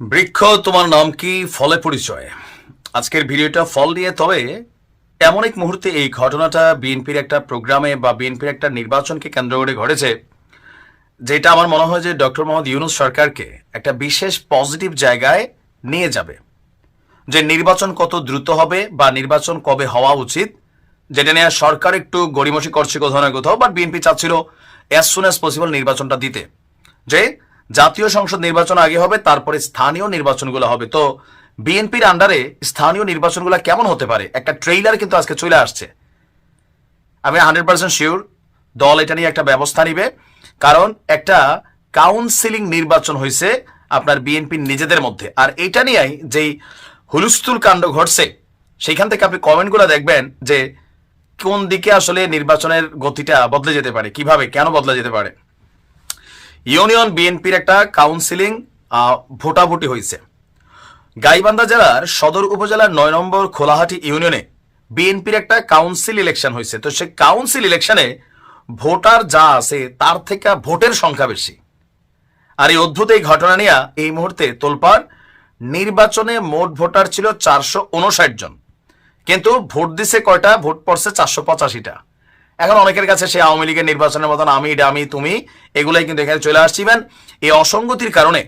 বৃক্ষ, তোমার নাম কি? ফলে পরিচয়। আজকের ভিডিওটা ফল নিয়ে তবে এমন এক মুহূর্তে এই ঘটনাটা বিএনপির একটা প্রোগ্রামে বা বিএনপির একটা নির্বাচনকে কেন্দ্র করে ঘটেছে, যেটা আমার মনে হয় যে ডক্টর মোহাম্মদ ইউনুস সরকারকে একটা বিশেষ পজিটিভ জায়গায় নিয়ে যাবে। যে নির্বাচন কত দ্রুত হবে বা নির্বাচন কবে হওয়া উচিত, যেটা নিয়ে সরকার একটু গড়িমসি করছে কোথাও না কোথাও বাট বিএনপি চাচ্ছিল অ্যাজ সুন অ্যাজ পসিবল নির্বাচনটা দিতে। যে জাতীয় সংসদ নির্বাচন আগে হবে, তারপরে স্থানীয় নির্বাচনগুলো হবে। তো বিএনপির আন্ডারে স্থানীয় নির্বাচনগুলো কেমন হতে পারে? একটা ট্রেইলার কিন্তু আজকে চলে আসছে। আমি হান্ড্রেড পার্সেন্ট শিওর দল এটা নিয়ে একটা ব্যবস্থা নিবে, কারণ একটা কাউন্সিলিং নির্বাচন হয়েছে আপনার বিএনপির নিজেদের মধ্যে। আর এটা নিয়েই যেই হুলস্থুল কাণ্ড ঘটছে, সেইখান থেকে আপনি কমেন্টগুলো দেখবেন যে কোন দিকে আসলে নির্বাচনের গতিটা বদলে যেতে পারে, কীভাবে, কেন বদলে যেতে পারে। ইউনিয়ন বিএনপির একটা কাউন্সিলিং ভোটাভুটি হয়েছে। গাইবান্ধা জেলার সদর উপজেলার নয় নম্বর খোলাহাটি ইউনিয়নে বিএনপির একটা কাউন্সিল ইলেকশন হয়েছে। তো সে কাউন্সিল ইলেকশনে ভোটার যা আছে, তার থেকে ভোটের সংখ্যা বেশি। আর এই অদ্ভুত এই ঘটনা নিয়ে এই মুহূর্তে তোলপাড়, নির্বাচনে মোট ভোটার ছিল চারশো উনষাট জন। কিন্তু ভোট দিছে কয়টা? ভোট পড়ছে চারশো পঁচাশিটা। এখন অনেকের কাছে সে আওয়ামী লীগের নির্বাচনের মতন আমি ডামি তুমি এগুলাই কিন্তু এখানে চলে আসছিবেন এই অসঙ্গতির কারণে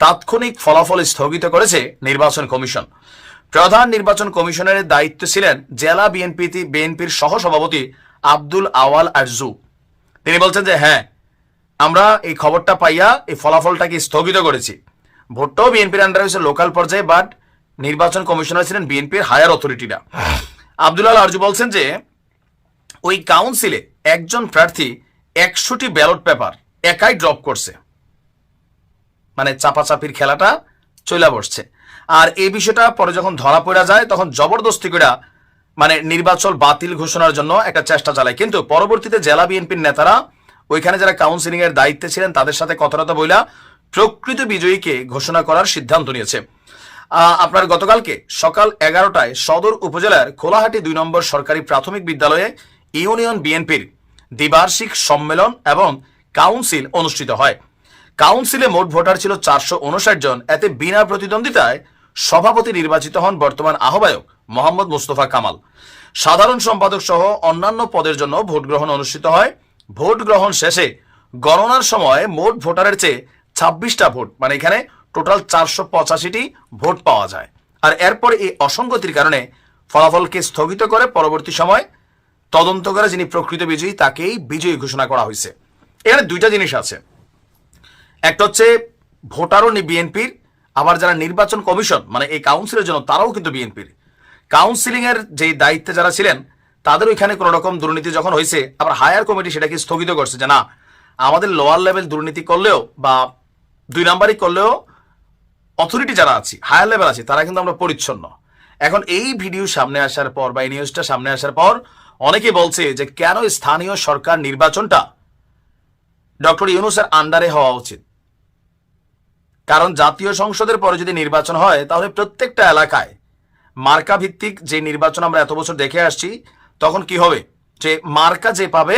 তাৎক্ষণিক ফলাফল স্থগিত করেছে নির্বাচন কমিশন। প্রধান নির্বাচন কমিশনের দায়িত্ব ছিলেন জেলা বিএনপি বিএনপির সহসভাপতি আব্দুল আওয়াল আরজু। তিনি বলছেন যে হ্যাঁ আমরা এই খবরটা পাইয়া এই ফলাফলটাকে স্থগিত করেছি। ভোটটাও বিএনপির আন্ডারে হয়েছে লোকাল পর্যায়ে বাট নির্বাচন কমিশনার ছিলেন বিএনপির হায়ার অথরিটিরা আব্দুল আল আরজু বলছেন যে ওই কাউন্সিলে একজন প্রার্থী একশোটি ব্যালট পেপার একাই ড্রপ করছে। মানে চাপাচাপির খেলাটা চলে বসছে। আর এই বিষয়টা পরে যখন ধরা পড়া যায়, তখন জবরদস্তি করে মানে নির্বাচন বাতিল ঘোষণার জন্য একটা চেষ্টা চালায়। কিন্তু পরবর্তীতে জেলা বিএনপির নেতারা ওইখানে যারা কাউন্সিলিং এর দায়িত্বে ছিলেন, তাদের সাথে কথাটা বইলা প্রকৃত বিজয়ীকে ঘোষণা করার সিদ্ধান্ত নিয়েছে। আপনার গতকালকে সকাল এগারোটায় সদর উপজেলার খোলাহাটি দুই নম্বর সরকারি প্রাথমিক বিদ্যালয়ে ইউনিয়ন বিএনপির দ্বিবার্ষিক সম্মেলন এবং কাউন্সিল অনুষ্ঠিত হয়। কাউন্সিলে মোট ভোটার ছিল চারশো উনষাট জন। এতে বিনা প্রতিদ্বন্দ্বিতায় সভাপতি নির্বাচিত হন বর্তমান আহ্বায়ক মোহাম্মদ মুস্তফা কামাল। সাধারণ সম্পাদক সহ অন্যান্য পদের জন্য ভোট গ্রহণ অনুষ্ঠিত হয়। ভোট গ্রহণ শেষে গণনার সময় মোট ভোটারের চেয়ে ছাব্বিশটা ভোট মানে এখানে টোটাল চারশো পঁচাশিটি ভোট পাওয়া যায়। আর এরপর এই অসঙ্গতির কারণে ফলাফলকে স্থগিত করে পরবর্তী সময় তদন্ত করে যিনি প্রকৃত বিজয়ী, তাকেই বিজয়ী ঘোষণা করা হয়েছে। এখানে দুইটা জিনিস আছে। একটা হচ্ছে ভোটারও বিএনপির, আবার যারা নির্বাচন কমিশন মানে এই কাউন্সিলের জন্য তারাও কিন্তু বিএনপির। কাউন্সিলিং এর যে দায়িত্বে যারা ছিলেন, তাদের ওইখানে কোনো রকম দুর্নীতি যখন হয়েছে, আবার হায়ার কমিটি সেটাকে স্থগিত করছে যে না, আমাদের লোয়ার লেভেল দুর্নীতি করলেও বা দুই নাম্বারই করলেও অথরিটি যারা আছে হায়ার লেভেল আছে, তারা কিন্তু আমরা পরিচ্ছন্ন। এখন এই ভিডিও সামনে আসার পর বা এই নিউজটা সামনে আসার পর অনেকে বলছে যে কেন স্থানীয় সরকার নির্বাচনটা ডক্টর ইউনুসের আন্ডারে হওয়া উচিত? কারণ জাতীয় সংসদের পরে যদি নির্বাচন হয়, তাহলে প্রত্যেকটা এলাকায় মার্কা ভিত্তিক যে নির্বাচন আমরা এত বছর দেখে আসছি, তখন কি হবে? যে মার্কা যে পাবে,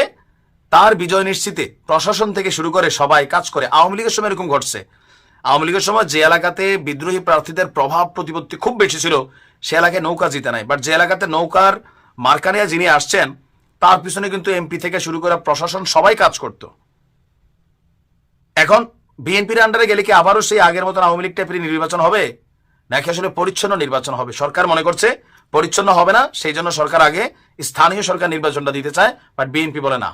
তার বিজয় নিশ্চিতে প্রশাসন থেকে শুরু করে সবাই কাজ করে। আওয়ামী লীগের সময় এরকম ঘটছে। আওয়ামী লীগের সময় যে এলাকাতে বিদ্রোহী প্রার্থীদের প্রভাব প্রতিপত্তি খুব বেশি ছিল, সে এলাকায় নৌকা জিতে নাই। বাট যে এলাকাতে নৌকার মার্কা নিয়ে যিনি আসছেন, তার পিছনে কিন্তু এমপি থেকে শুরু করে প্রশাসন সবাই কাজ করতো। এখন বিএনপির আন্ডারে গেলে কি আবারও সেই আগের মতন আওয়ামী লীগ টাইপের নির্বাচন হবে? নাকি আসলে পরিচ্ছন্ন নির্বাচন হবে? সরকার মনে করছে পরিচ্ছন্ন হবে না, সেই জন্য সরকার আগে স্থানীয় সরকার নির্বাচনটা দিতে চায় বাট বিএনপি বলে না।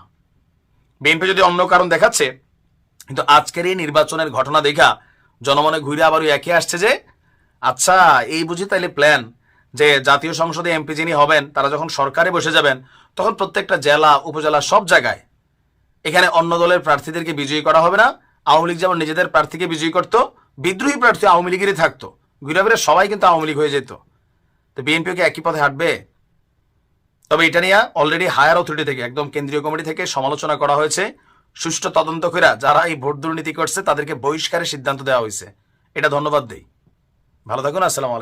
বিএনপি যদি অন্য কারণ দেখাচ্ছে, কিন্তু আজকের এই নির্বাচনের ঘটনা দেখা জনমনে ঘুরে আবার ওই একই আসছে যে আচ্ছা এই বুঝি তাইলে প্ল্যান যে জাতীয় সংসদে এমপি যিনি হবেন, তারা যখন সরকারে বসে যাবেন, তখন প্রত্যেকটা জেলা, উপজেলা, সব জায়গায় এখানে অন্য দলের প্রার্থীদেরকে বিজয়ী করা হবে না। আওয়ামী লীগ যেমন নিজেদের প্রার্থীকে বিজয়ী করতো, বিদ্রোহী প্রার্থী আওয়ামী লীগেরই থাকতো। ঘুরে সবাই কিন্তু আওয়ামী লীগ হয়ে যেত। তো বিএনপিও কি একই পথে হাঁটবে? তবে এটা নিয়ে অলরেডি হায়ার অথরিটি থেকে, একদম কেন্দ্রীয় কমিটি থেকে সমালোচনা করা হয়েছে। সুষ্ঠু তদন্ত করে যারা এই ভোট দুর্নীতি করছে, তাদেরকে বহিষ্কারের সিদ্ধান্ত দেওয়া হয়েছে এটা ধন্যবাদ দেই। ভালো থাকুন, আসসালাম